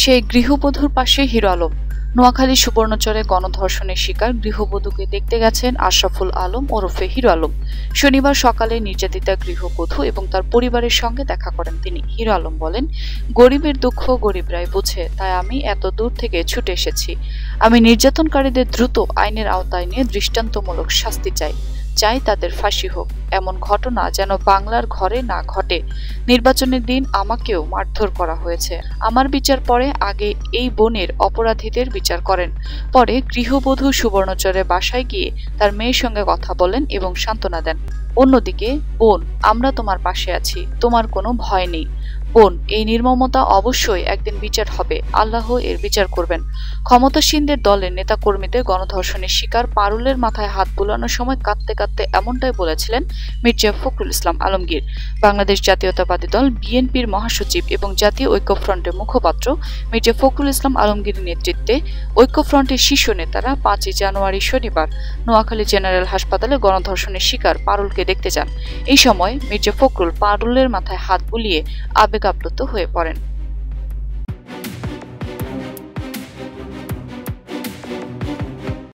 সেই গৃহবধূর পাশে হিরো আলম। নোয়াখালী সুবর্ণচরে গণধর্ষণের শিকার গৃহবধূকে দেখতে গেছেন আশরাফুল আলম ওরফে হিরো আলম। শনিবার সকালে নির্যাতিতা গৃহবধূ এবং তার পরিবারের সঙ্গে দেখা করেন তিনি। হিরো আলম বলেন, গরিবের দুঃখ গরিবরাই বুঝে, তাই আমি এত দূর থেকে ছুটে এসেছি। আমি নির্যাতনকারীদের দ্রুত আইনের আওতায় নিয়ে দৃষ্টান্তমূলক শাস্তি চাই। চাই তাদের ফাঁসি হোক। এমন ঘটনা যেন বাংলার ঘরে না ঘটে। নির্বাচনের দিন আমাকেও মারধর করা হয়েছে। আমার বিচার পরে আগে এই বোনের অপরাধীদের বিচার করেন। পরে গৃহবধূ সুবর্ণচরে বাসায় গিয়ে তার মেয়ের সঙ্গে কথা বলেন এবং সান্ত্বনা দেন। অন্যদিকে, বোন, আমরা তোমার পাশে আছি, তোমার কোনো ভয় নেই। বোন, এই নির্মমতা অবশ্যই একদিন বিচার হবে, আল্লাহ এর বিচার করবেন। ক্ষমতাসীনদের দলের নেতাকর্মীদের গণধর্ষণের শিকার পারুলের মাথায় হাত বুলানোর সময় কাঁদতে কাঁদতে এমনটাই বলেছিলেন মির্জা ফখরুল ইসলাম আলমগীর। বাংলাদেশ জাতীয়তাবাদী দল, বিএনপির মহাসচিব এবং জাতীয় ঐক্যফ্রন্টের মুখপাত্র মির্জা ফখরুল ইসলাম আলমগীরের নেতৃত্বে ঐক্যফ্রন্টের শীর্ষ নেতারা পাঁচই জানুয়ারি শনিবার নোয়াখালী জেনারেল হাসপাতালে গণধর্ষণের শিকার পারুলকে দেখতে যান। এই সময় মির্জা ফখরুল পারুলের মাথায় হাত বুলিয়ে আবেগ আপ্লুত হয়ে পড়েন।